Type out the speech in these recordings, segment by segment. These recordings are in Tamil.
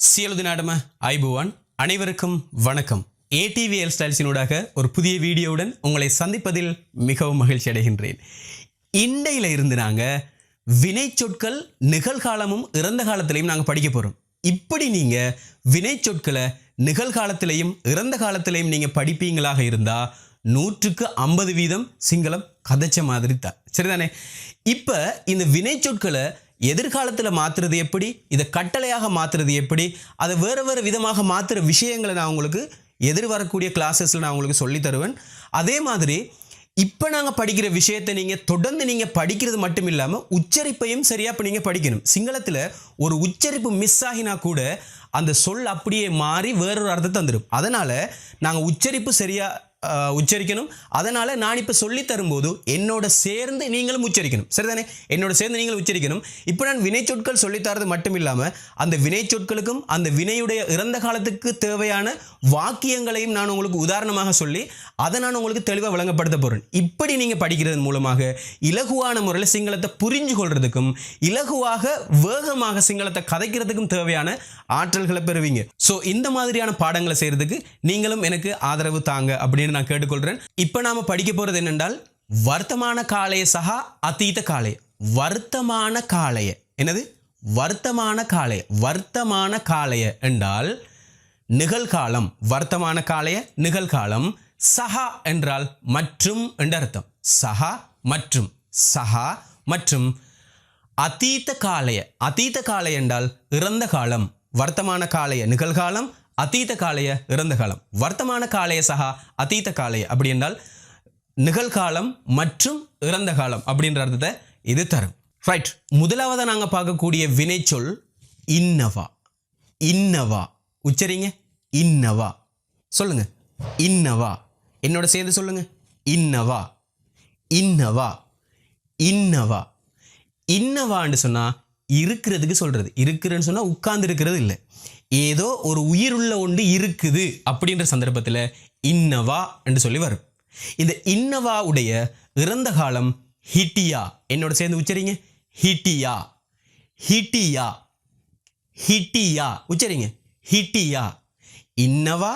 சியலுதி நாடம ஐபுவான் அனைவருக்கும் வணக்கம். ஏடிவி ஹெல் ஸ்டைல்ஸினூடாக ஒரு புதிய வீடியோவுடன் உங்களை சந்திப்பதில் மிகவும் மகிழ்ச்சி அடைகின்றேன். இண்டையில் இருந்து நாங்கள் வினை சொற்கள் நிகழ்காலமும் இறந்த காலத்திலையும் நாங்கள் படிக்க போகிறோம் இப்படி நீங்கள் வினை சொற்களை நிகழ்காலத்திலையும் இறந்த காலத்திலையும் நீங்கள் படிப்பீங்களாக இருந்தால் நூற்றுக்கு ஐம்பது வீதம் சிங்களம் கதைச்ச மாதிரி தான். சரிதானே? இப்போ இந்த வினை சொற்களை எதிர்காலத்தில் மாற்றுறது எப்படி? இதை கட்டளையாக மாற்றுறது எப்படி? அதை வேறு வேறு விதமாக மாற்றுற விஷயங்களை நான் உங்களுக்கு எதிர்வரக்கூடிய கிளாஸஸில் நான் உங்களுக்கு சொல்லி தருவேன். அதே மாதிரி இப்போ நாங்கள் படிக்கிற விஷயத்தை நீங்கள் தொடர்ந்து நீங்கள் படிக்கிறது மட்டும் இல்லாமல் உச்சரிப்பையும் சரியாக இப்போ நீங்கள் படிக்கணும். சிங்களத்தில் ஒரு உச்சரிப்பு மிஸ் ஆகினா கூட அந்த சொல் அப்படியே மாறி வேறொரு அர்த்தத்தை தந்துடும் அதனால் நாங்கள் உச்சரிப்பு சரியாக உச்சரிக்கணும். அதனால் நான் இப்போ சொல்லி தரும்போது என்னோட சேர்ந்து நீங்களும் உச்சரிக்கணும். சரிதானே? என்னோட சேர்ந்து நீங்களும் உச்சரிக்கணும். இப்போ நான் வினைச்சொற்கள் சொல்லித்தரது மட்டும் இல்லாமல் அந்த வினைச்சொற்களுக்கும் அந்த வினையுடைய இறந்த காலத்துக்கு தேவையான வாக்கியங்களையும் நான் உங்களுக்கு உதாரணமாக சொல்லி அதை நான் உங்களுக்கு தெளிவாக விளங்கப்படுத்த போகிறேன் இப்படி நீங்கள் படிக்கிறது மூலமாக இலகுவான முறையில் சிங்களத்தை புரிஞ்சு கொள்றதுக்கும் இலகுவாக வேகமாக சிங்களத்தை கதைக்கிறதுக்கும் தேவையான ஆற்றல்களை பெறுவீங்க. ஸோ இந்த மாதிரியான பாடங்களை செய்கிறதுக்கு நீங்களும் எனக்கு ஆதரவு தாங்க அப்படின்னு அப்படின்னு நான் கேட்டுக்கொள்கிறேன் இப்போ நாம் படிக்க போகிறது என்னென்றால் வர்த்தமான காலைய சகா அத்தீத காலைய வர்த்தமான காலைய என்னது? வர்த்தமான காலைய வர்த்தமான காலைய என்றால் நிகழ்காலம். வர்த்தமான காலைய நிகழ்காலம். சஹா என்றால் மற்றும் என்ற அர்த்தம். சஹா மற்றும். சஹா மற்றும். அத்தீத்த காலைய அத்தீத்த காலை என்றால் இறந்த காலம். வர்த்தமான காலைய நிகழ்காலம். அதீத காலைய இறந்த காலம். வர்த்தமான காலைய சகா அதீத காலைய அப்படி என்றால் நிகழ்காலம் மற்றும் இறந்த காலம் அப்படின்ற அர்த்தத்தை இது தரும். ரைட் முதலாவதாக நாங்கள் பார்க்கக்கூடிய வினைச்சொல் இன்னவா. இன்னவா. உச்சரிங்க. இன்னவா. சொல்லுங்க. இன்னவா. என்னோட சேர்ந்து சொல்லுங்க. இன்னவா. இன்னவா. இன்னவா. இன்னவான்னு சொன்னால் இருக்கிறதுக்கு சொல்கிறது இருக்கிறன்னு சொன்னால் உட்கார்ந்து இருக்கிறது இல்லை. ஏதோ ஒரு உயிருள்ள ஒன்று இருக்குது அப்படின்ற சந்தர்ப்பத்தில் இன்னவா என்று சொல்லி வரும். இந்த இன்னவா உடைய இறந்த காலம் ஹிட்டியா. என்னோட சேர்ந்து உச்சரிங்க. ஹிட்டியா. ஹிட்டியா. ஹிட்டியா. உச்சரிங்க. ஹிட்டியா. இன்னவா?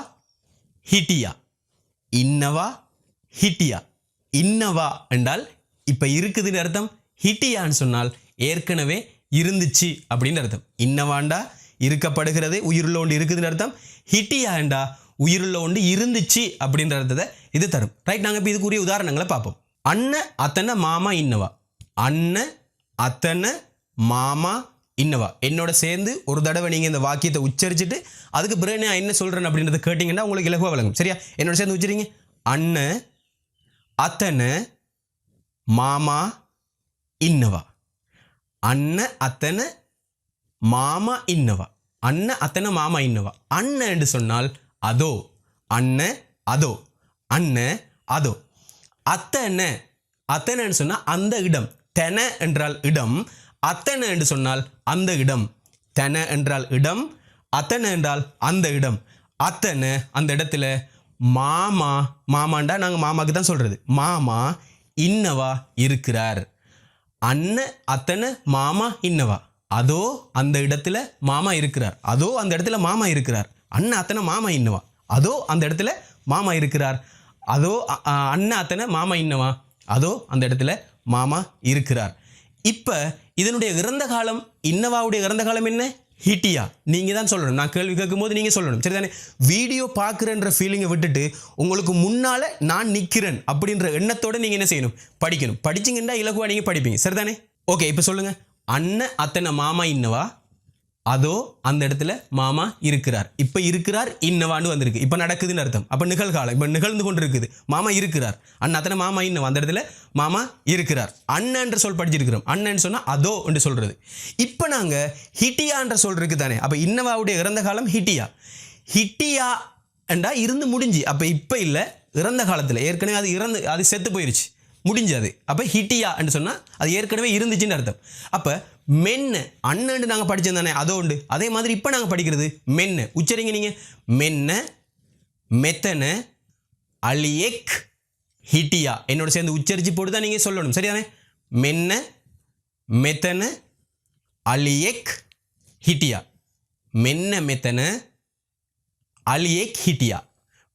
ஹிட்டியா. இன்னவா? ஹிட்டியா. இன்னவா என்றால் இப்போ இருக்குதுன்னு அர்த்தம். ஹிட்டியான்னு சொன்னால் ஏற்கனவே இருந்துச்சு அப்படின்னு அர்த்தம். இன்னவாண்டா இருக்கப்படுகிறது உயிருள்ள ஒன்று இருக்குதுன்னு அர்த்தம். ஹிட்டியாண்டா உயிருள்ள ஒன்று இருந்துச்சு அப்படின்ற அர்த்தத்தை இது தரும். ரைட் நாங்கள் இப்போ இதுக்குரிய உதாரணங்களை பார்ப்போம். அண்ணன் அத்தனை மாமா இன்னவா. அண்ணன் அத்தனை மாமா இன்னவா. என்னோட சேர்ந்து ஒரு தடவை நீங்கள் இந்த வாக்கியத்தை உச்சரிச்சுட்டு அதுக்கு பிறகு நான் என்ன சொல்கிறேன் அப்படின்றத கேட்டிங்கன்னா உங்களுக்கு இலகுவாக விளங்கும். சரியா? என்னோட சேர்ந்து உச்சரிங்க. அண்ணன் அத்தனை மாமா இன்னவா. அண்ணன் அத்தனை மாமா இன்னவா அண்ணன் அத்தனை மாமா இன்னவா அண்ணன் என்று சொன்னால் அதோ அண்ணன் அதோ அண்ணன் அதோ அத்தனை அத்தனைன்னு சொன்னால் அந்த இடம் தென என்றால் இடம் அத்தனை என்று சொன்னால் அந்த இடம் தென என்றால் இடம் அத்தனை என்றால் அந்த இடம் அத்தனை அந்த இடத்துல மாமா மாமாண்டா நாங்கள் மாமாக்கு தான் சொல்கிறது மாமா இன்னவா இருக்கிறார் அண்ணன் அத்தனை மாமா இன்னவா? அதோ அந்த இடத்துல மாமா இருக்கிறார். அதோ அந்த இடத்துல மாமா இருக்கிறார். அண்ணன் அத்தனை மாமா இன்னவா? அதோ அந்த இடத்துல மாமா இருக்கிறார். அதோ அ- அண்ணன் அத்தனை மாமா இன்னவா? அதோ அந்த இடத்துல மாமா இருக்கிறார். இப்போ இதனுடைய இறந்த காலம் இன்னவாவுடைய இறந்த காலம் என்ன? ஹிட்டியா? நீங்கள் தான் சொல்லணும். நான் கேள்வி கேட்கும்போது நீங்கள் சொல்லணும். சரிதானே? வீடியோ பார்க்குறன்ற ஃபீலிங்கை விட்டுட்டு உங்களுக்கு முன்னால் நான் நிற்கிறேன் அப்படின்ற எண்ணத்தோடு நீங்கள் என்ன செய்யணும்? படிக்கணும். படிச்சிங்கன்னா இலகுவா நீங்கள் படிப்பீங்க. சரிதானே? ஓகே இப்போ சொல்லுங்கள் அண்ணன் அத்தனை மாமா இன்னவா? அதோ அந்த இடத்துல மாமா இருக்கிறார். இப்போ இருக்கிறார் இன்னவான்னு வந்திருக்கு. இப்போ நடக்குதுன்னு அர்த்தம். அப்போ நிகழ்காலம். இப்போ நிகழ்ந்து கொண்டு இருக்குது மாமா இருக்கிறார். அண்ணன் அத்தனை மாமா இன்னும் அந்த இடத்துல மாமா இருக்கிறார். அண்ணன்ற சொல் படிச்சிருக்கிறோம். அண்ணன் சொன்னால் அதோ என்று சொல்கிறது இப்போ நாங்கள் ஹிட்டியான்ற சொல் இருக்குது தானே அப்போ இன்னவாவுடைய இறந்த காலம் ஹிட்டியா? ஹிட்டியா என்றா இருந்து முடிஞ்சு. அப்போ இப்போ இல்லை இறந்த காலத்தில். ஏற்கனவே அது இறந்து அது செத்து போயிடுச்சு முடிஞ்சது அப்போ ஹிட்டியா என்று சொன்னால் அது ஏற்கனவே இருந்துச்சுன்னு அர்த்தம். அப்போ மென்னு அண்ணன்ட்டு நாங்கள் படித்தோம் தானே? அதோ உண்டு. அதே மாதிரி இப்போ நாங்கள் படிக்கிறது மென்னு உச்சரிங்க நீங்கள் மென்ன மெத்தன அலியெக் ஹிட்டியா. என்னோட சேர்ந்து உச்சரித்து போட்டு தான் நீங்கள் சொல்லணும். சரிதானே? மென்ன மெத்தன அலியெக் ஹிட்டியா. மென்ன மெத்தன அலியேக் ஹிட்டியா.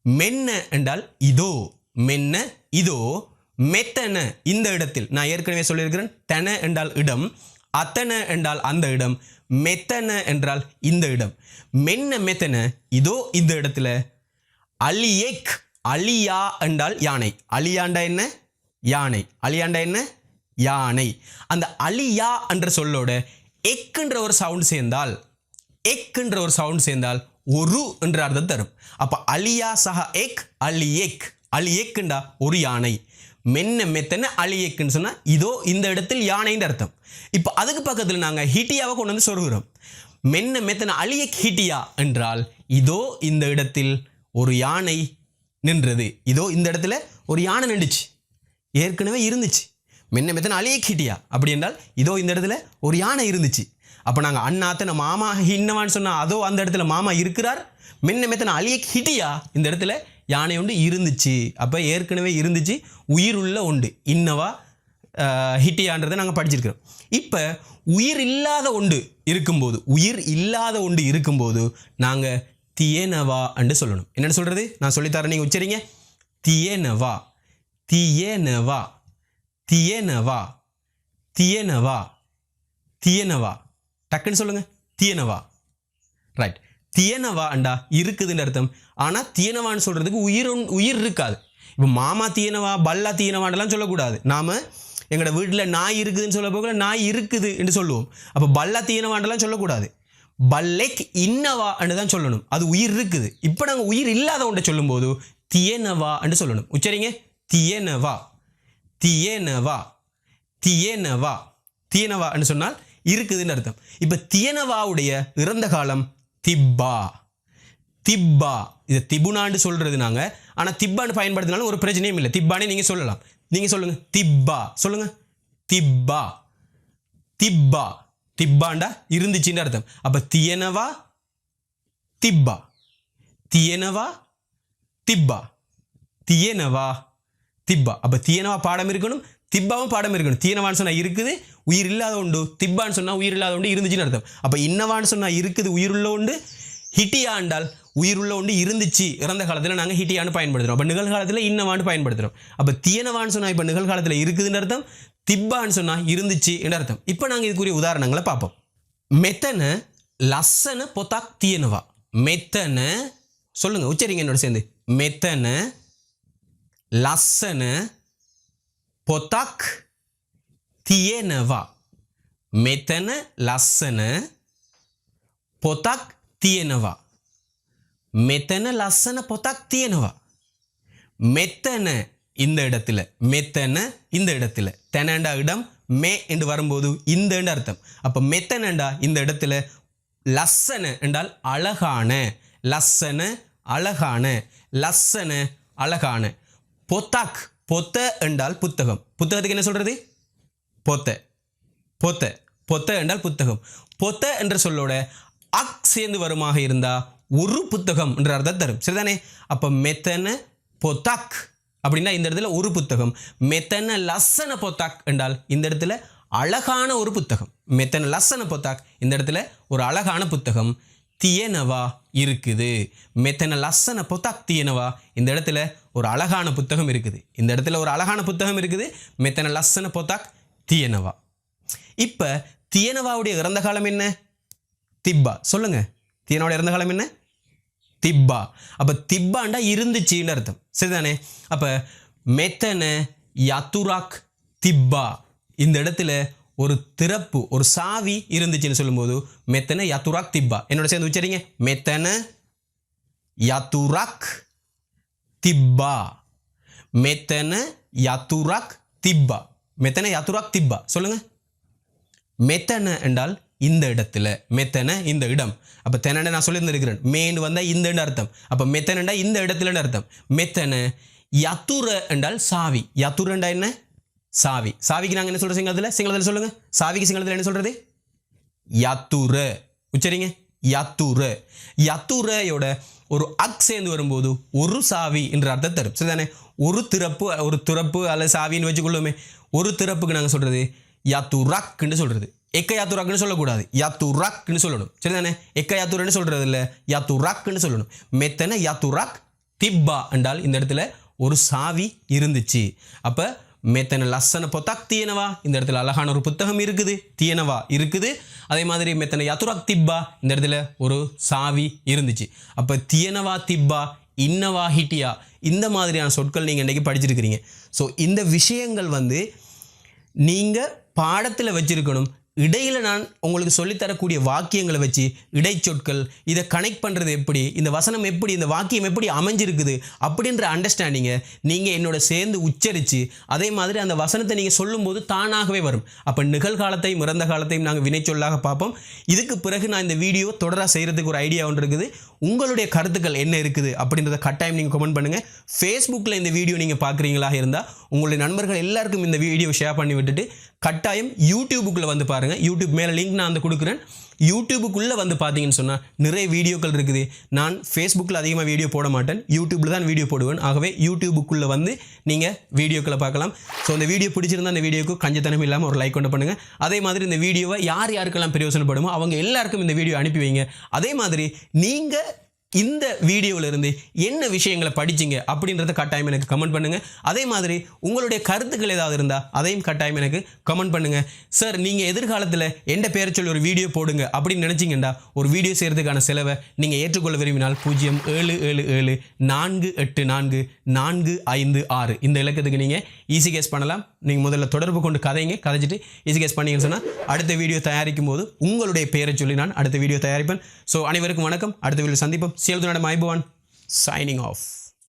மென்ன என்றால் இதோ. மென்ன இதோ. மெத்தன இந்த இடத்தில். நான் ஏற்கனவே சொல்லியிருக்கிறேன். தென என்றால் இடம். அத்தனை என்றால் அந்த இடம் மெத்தன என்றால் இந்த இடம். மென்ன மெத்தன? இதோ இந்த இடத்துல. அலியேக் அலியா என்றால் யானை. அலியாண்டா என்ன? யானை. அலியாண்டா என்ன? யானை. அந்த அலியா என்ற சொல்லோட எக்குன்ற ஒரு சவுண்ட் சேர்ந்தால் எக்குன்ற ஒரு சவுண்ட் சேர்ந்தால் ஒரு என்ற அர்த்தம் தரும். அப்போ அலியா சஹா எக் அலி எக் அலி எக்குண்டா ஒரு யானை. மென்ன மெத்தன அழியக்குன்னு சொன்னால் இதோ இந்த இடத்தில் யானைன்ற அர்த்தம். இப்போ அதுக்கு பக்கத்தில் நாங்கள் ஹிட்டியாவை கொண்டு வந்து சொருகிறோம். மென்ன மெத்தன அழியக் ஹிட்டியா என்றால் இதோ இந்த இடத்தில் ஒரு யானை நின்றது. இதோ இந்த இடத்துல ஒரு யானை நின்றுச்சு. ஏற்கனவே இருந்துச்சு. மென்ன மெத்தன அழியக் ஹிட்டியா? அப்படி என்றால் இதோ இந்த இடத்துல ஒரு யானை இருந்துச்சு. அப்போ நாங்கள் அண்ணாத்தன மாமா ஹின்னவான்னு சொன்னால் அதோ அந்த இடத்துல மாமா இருக்கிறார். மென்ன மெத்தன அழியக் ஹிட்டியா இந்த இடத்துல யானை ஒன்று இருந்துச்சு. அப்போ ஏற்கனவே இருந்துச்சு. உயிர் உள்ள உண்டு இன்னவா ஹிட்டியான்றதை நாங்கள் படிச்சிருக்கிறோம். இப்போ உயிர் இல்லாத ஒன்று இருக்கும்போது உயிர் இல்லாத ஒன்று இருக்கும்போது நாங்கள் தியேனவா என்று சொல்லணும். என்னென்னு சொல்கிறது நான் சொல்லித்தரேன் நீங்கள் உச்சரிங்க. தியேனவா. தியேனவா. தியேனவா. தியேனவா. தியனவா. டக்குன்னு சொல்லுங்கள் தியனவா. ரைட் தியனவா அண்டா இருக்குதுன்னு அர்த்தம். ஆனால் தியனவான்னு சொல்கிறதுக்கு உயிர் உயிர் இருக்காது. இப்போ மாமா தீனவா பல்லா தீனவான்லாம் சொல்லக்கூடாது. நாம் எங்களோட வீட்டில் நாய் இருக்குதுன்னு சொல்ல போகல நாய் இருக்குது என்று சொல்லுவோம். அப்போ பல்லா தீயனவான்லாம் சொல்லக்கூடாது. பல்லைக் இன்னவா என்று தான் சொல்லணும். அது உயிர் இருக்குது. இப்போ நாங்கள் உயிர் இல்லாத ஒன்றை சொல்லும்போது தியனவா என்று சொல்லணும். உச்சரிங்க. தியனவா. தியேனவா. தியேனவா. தியனவா என்று சொன்னால் இருக்குதுன்னு அர்த்தம். இப்போ தியனவாவுடைய இறந்த காலம் திப்பா. திப்பா. இதை திபுனான்னு சொல்கிறது நாங்கள் ஆனால் திப்பான்னு பயன்படுத்தினாலும் ஒரு பிரச்சனையும் இல்லை. திப்பானே நீங்கள் சொல்லலாம். நீங்கள் சொல்லுங்கள் திப்பா. சொல்லுங்கள் திப்பா. திப்பா. திப்பாண்டா? இருந்துச்சுன்னு அர்த்தம். அப்போ தியனவா? திப்பா. தியனவா? திப்பா. தியனவா? திப்பா. அப்போ தியனவா பாடம் இருக்கணும்? திப்பாவும் பாடம் இருக்கணும். தீயனவான்னு சொன்னால் இருக்குது உயிர் இல்லாத உண்டு. திப்பான்னு சொன்னால் உயிர் இல்லாத உண்டு இருந்துச்சுன்னு அர்த்தம். அப்போ இன்னவான்னு சொன்னால் இருக்குது உயிருள்ள உண்டு. ஹிட்டியா என்றால் உயிருள்ள உண்டு இருந்துச்சு. இறந்த காலத்தில் நாங்கள் ஹிட்டியான்னு பயன்படுத்துகிறோம் அப்போ நிகழ்காலத்தில் இன்னவான்னு பயன்படுத்துகிறோம் அப்போ தீயனவான்னு சொன்னால் இப்போ நிகழ்காலத்தில் இருக்குதுன்னு அர்த்தம். திப்பான்னு சொன்னால் இருந்துச்சு என்று அர்த்தம். இப்போ நாங்கள் இதுக்குரிய உதாரணங்களை பார்ப்போம். மெத்தனை லස්සன பொத்தாக் தீயனவா? மெத்தனை சொல்லுங்கள் உச்சரிங்க என்னோட சேர்ந்து. மெத்தனை ලස්සන පොතක් තියෙනවා. මෙතන ලස්සන පොතක් තියෙනවා. මෙතන ලස්සන පොතක් තියෙනවා. මෙத்தன இந்த இடத்துல மெத்தன இந்த இடத்துல தெனண்டா இடம் மே என்று வரும்போது இந்த அர்த்தம் அப்போ மெத்தனண்டா இந்த இடத்துல லස්සன என்றால் அழகான லස්සன அழகான லස්සன அழகான பொத்தாக். பொத்த என்றால் புத்தகம். புத்தகத்துக்கு என்ன சொல்றது? பொத்த. பொத்த. பொத்த என்றால் புத்தகம். பொத்த என்ற சொல்லோட அக் சேர்ந்து வருமாக இருந்தால் ஒரு புத்தகம் என்ற அர்த்தம் தரும். சரிதானே? அப்போ மெத்தன பொத்தாக் அப்படின்னா இந்த இடத்துல ஒரு புத்தகம். மெத்தன லசன பொத்தாக் என்றால் இந்த இடத்துல அழகான ஒரு புத்தகம். மெத்தன லசன பொத்தாக் இந்த இடத்துல ஒரு அழகான புத்தகம். தியனவா இருக்குது. மெத்தனை லஸ்ஸனை பொத்தா தியனவா? இந்த இடத்துல ஒரு அழகான புத்தகம் இருக்குது. இந்த இடத்துல ஒரு அழகான புத்தகம் இருக்குது. மெத்தன லஸ்ஸனை பொத்தாக் தியனவா. இப்போ தியனவாவுடைய இறந்த காலம் என்ன? திப்பா. சொல்லுங்க. தியனோட இறந்த காலம் என்ன? திப்பா. அப்போ திப்பாண்டா இருந்துச்சுன்னு அர்த்தம். சரிதானே? அப்போ மெத்தன யத்துராக் திப்பா. இந்த இடத்துல ஒரு திறப்பு ஒரு சாவி இருந்துச்சுன்னு சொல்லும்போது மெத்தன யத்துராக் திப்பா? என்னோட சேர்ந்து உச்சரிங்க. மெத்தன யத்துராக் திப்பா? மெத்தன யத்துராக் திப்பா? மெத்தன யத்துராக் திப்பா? சொல்லுங்க. மெத்தன என்றால் இந்த இடத்துல மெத்தன இந்த இடம். அப்போ தெனண்ட நான் சொல்லியிருந்திருக்கிறேன். மேன் வந்தால் இந்த அர்த்தம். அப்போ மெத்தனண்டா இந்த இடத்துலன்னு அர்த்தம். மெத்தன யத்துர என்றால் சாவி. யத்துரண்டா என்ன? சாவி. சாவிக்கு நாங்கள் என்ன சொல்கிறோம் சிங்களத்தில் சிங்களத்தில் சொல்லுங்கள் சாவிக்கு சிங்களத்தில் என்ன சொல்கிறது யத்துர உச்சரிங்க. யத்துர யத்துரையோட ஒரு அக் சேர்ந்து வரும்போது ஒரு சாவி என்ற அர்த்தம் தரும். சரிதானே? ஒரு திறப்பு ஒரு திறப்பு அல்லது சாவின்னு வச்சுக்கொள்ளுமே. ஒரு திறப்புக்கு நாங்கள் சொல்கிறது யத்துரக்ன்னு சொல்கிறது எக்க யாத்துராக்னு சொல்லக்கூடாது. யாத்துராக்னு சொல்லணும். சரிதானே? எக்க யாத்துரன்னு சொல்கிறது இல்லை. யாத்துராக்னு சொல்லணும். மெத்தனை யாத்துராக் திப்பா என்றால் இந்த இடத்துல ஒரு சாவி இருந்துச்சு. அப்போ மெத்தனை லස්සன பொத்தாக் தியனவா இந்த இடத்துல அழகான ஒரு புத்தகம் இருக்குது. தியனவா இருக்குது. அதே மாதிரி மெத்தனை யதுராக் திப்பா இந்த இடத்துல ஒரு சாவி இருந்துச்சு. அப்போ தியனவா திப்பா இன்னவா ஹிட்டியா இந்த மாதிரியான சொற்கள் நீங்கள் இன்றைக்கி படிச்சிருக்கிறீங்க. ஸோ இந்த விஷயங்கள் வந்து நீங்கள் பாடத்தில் வச்சுருக்கணும். இடையில் நான் உங்களுக்கு சொல்லித்தரக்கூடிய வாக்கியங்களை வச்சு இடைச்சொற்கள் இதை கனெக்ட் பண்ணுறது எப்படி இந்த வசனம் எப்படி இந்த வாக்கியம் எப்படி அமைஞ்சிருக்குது அப்படின்ற அண்டர்ஸ்டாண்டிங்கை நீங்கள் என்னோட சேர்ந்து உச்சரித்து அதே மாதிரி அந்த வசனத்தை நீங்கள் சொல்லும்போது தானாகவே வரும். அப்போ நிகழ்காலத்தையும் இறந்த காலத்தையும் நாங்கள் வினைச்சொல்லாக பார்ப்போம். இதுக்கு பிறகு நான் இந்த வீடியோ தொடராக செய்கிறதுக்கு ஒரு ஐடியா ஒன்று இருக்குது. உங்களுடைய கருத்துக்கள் என்ன இருக்குது அப்படின்றத கட்டாயம் நீங்கள் கமெண்ட் பண்ணுங்கள் ஃபேஸ்புக்கில் இந்த வீடியோ நீங்கள் பார்க்குறீங்களாக இருந்தால் உங்களுடைய நண்பர்கள் எல்லாருக்கும் இந்த வீடியோ ஷேர் பண்ணி விட்டுட்டு கட்டாயம் யூடியூபுக்குள்ளே வந்து பாருங்கள் யூடியூப் மேலே லிங்க் நான் வந்து கொடுக்குறேன். யூடியூபுக்குள்ளே வந்து பார்த்தீங்கன்னு சொன்னால் நிறைய வீடியோக்கள் இருக்குது. நான் ஃபேஸ்புக்கில் அதிகமாக வீடியோ போட மாட்டேன். யூடியூப்பில் தான் வீடியோ போடுவேன். ஆகவே யூடியூபுக்குள்ளே வந்து நீங்கள் வீடியோக்களை பார்க்கலாம். ஸோ இந்த வீடியோ பிடிச்சிருந்தா அந்த வீடியோக்கு கஞ்சத்தனம் இல்லாமல் ஒரு லைக் கொண்டு பண்ணுங்கள் அதே மாதிரி இந்த வீடியோவை யார் யாருக்கெல்லாம் பிரயோசனப்படுமோ அவங்க எல்லாருக்கும் இந்த வீடியோ அனுப்பி வைங்க. அதே மாதிரி நீங்கள் இந்த வீடியோவிலிருந்து என்ன விஷயங்களை படிச்சீங்க அப்படின்றத கட்டாயம் எனக்கு கமெண்ட் பண்ணுங்கள் அதே மாதிரி உங்களுடைய கருத்துக்கள் ஏதாவது இருந்தால் அதையும் கட்டாயம் எனக்கு கமெண்ட் பண்ணுங்கள் சார் நீங்கள் எதிர்காலத்தில் எந்த பேரை சொல்லி ஒரு வீடியோ போடுங்க அப்படின்னு நினச்சிங்கண்டா ஒரு வீடியோ செய்கிறதுக்கான செலவை நீங்கள் ஏற்றுக்கொள்ள விரும்பினால் பூஜ்ஜியம் ஏழு ஏழு ஏழு நான்கு எட்டு நான்கு நான்கு ஐந்து ஆறு. இந்த இலக்கத்துக்கு நீங்கள் ஈஸி கேஸ் பண்ணலாம். நீங்கள் முதல்ல தொடர்பு கொண்டு கதைங்க கதைச்சிட்டு ஈஸி கேஸ் பண்ணீங்கன்னு சொன்னால் அடுத்த வீடியோ தயாரிக்கும் போது உங்களுடைய பெயரை சொல்லி நான் அடுத்த வீடியோ தயாரிப்பேன். ஸோ அனைவருக்கும் வணக்கம். அடுத்த வீடியோ சந்திப்போம். சேல்து நடம் ஐபவான் சைனிங் ஆஃப்